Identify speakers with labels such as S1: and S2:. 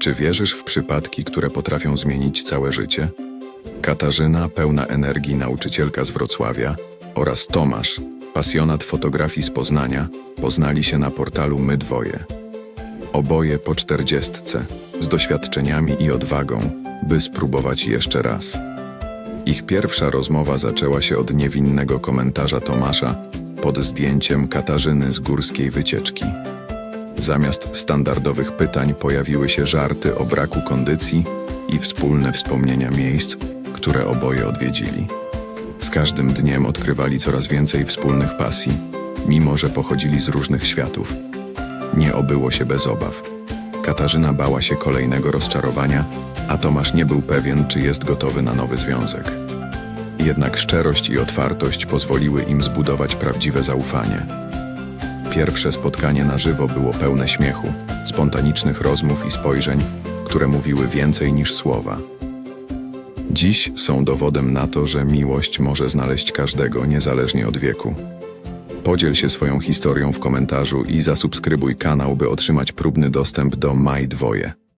S1: Czy wierzysz w przypadki, które potrafią zmienić całe życie? Katarzyna, pełna energii nauczycielka z Wrocławia oraz Tomasz, pasjonat fotografii z Poznania, poznali się na portalu My Dwoje. Oboje po czterdziestce, z doświadczeniami i odwagą, by spróbować jeszcze raz. Ich pierwsza rozmowa zaczęła się od niewinnego komentarza Tomasza pod zdjęciem Katarzyny z górskiej wycieczki. Zamiast standardowych pytań pojawiły się żarty o braku kondycji i wspólne wspomnienia miejsc, które oboje odwiedzili. Z każdym dniem odkrywali coraz więcej wspólnych pasji, mimo że pochodzili z różnych światów. Nie obyło się bez obaw. Katarzyna bała się kolejnego rozczarowania, a Tomasz nie był pewien, czy jest gotowy na nowy związek. Jednak szczerość i otwartość pozwoliły im zbudować prawdziwe zaufanie. Pierwsze spotkanie na żywo było pełne śmiechu, spontanicznych rozmów i spojrzeń, które mówiły więcej niż słowa. Dziś są dowodem na to, że miłość może znaleźć każdego niezależnie od wieku. Podziel się swoją historią w komentarzu i zasubskrybuj kanał, by otrzymać próbny dostęp do Maj Dwoje.